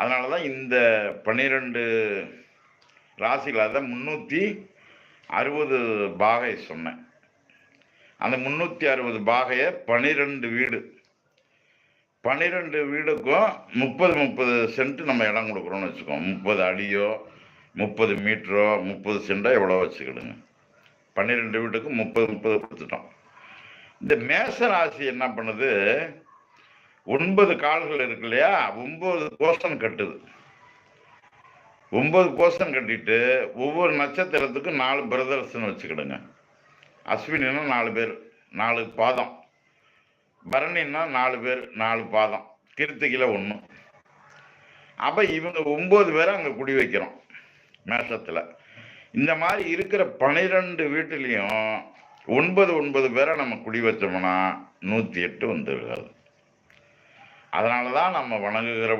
அதனால தான் இந்த பன்னிரெண்டு ராசிகள் தான் முந்நூற்றி அறுபது பாகை சொன்னேன். அந்த முந்நூற்றி அறுபது பாகையை பன்னிரெண்டு வீடு. பன்னிரெண்டு வீடுக்கும் முப்பது முப்பது சென்ட் நம்ம இடம் கொடுக்குறோம்னு வச்சுக்கோங்க. முப்பது அடியோ முப்பது மீட்டரோ முப்பது சென்டோ எவ்வளோ வச்சுக்கிடுங்க. பன்னிரெண்டு வீட்டுக்கும் முப்பது முப்பது கொடுத்துட்டோம். இந்த மேச ராசி என்ன பண்ணுது? ஒன்பது கால்கள் இருக்கு இல்லையா? ஒன்பது கோஷம் கட்டுது. ஒன்பது கோஷம் கட்டிட்டு ஒவ்வொரு நட்சத்திரத்துக்கும் நாலு பிரதர்ஸ்னு வச்சுக்கிடுங்க. அஸ்வினா நாலு பேர் நாலு பாதம். பரணின்னா நாலு பேர் நாலு பாதம். கிருத்திகில ஒன்று அப்போ இவங்க ஒம்பது பேரை அங்கே குடி வைக்கிறோம். மேஷத்தில். இந்த மாதிரி இருக்கிற பன்னிரெண்டு வீட்டிலையும் ஒன்பது ஒன்பது பேரை நம்ம குடி வச்சோம்னா நூற்றி எட்டு வந்துருக்காது அதனால தான் நம்ம வணங்குகிற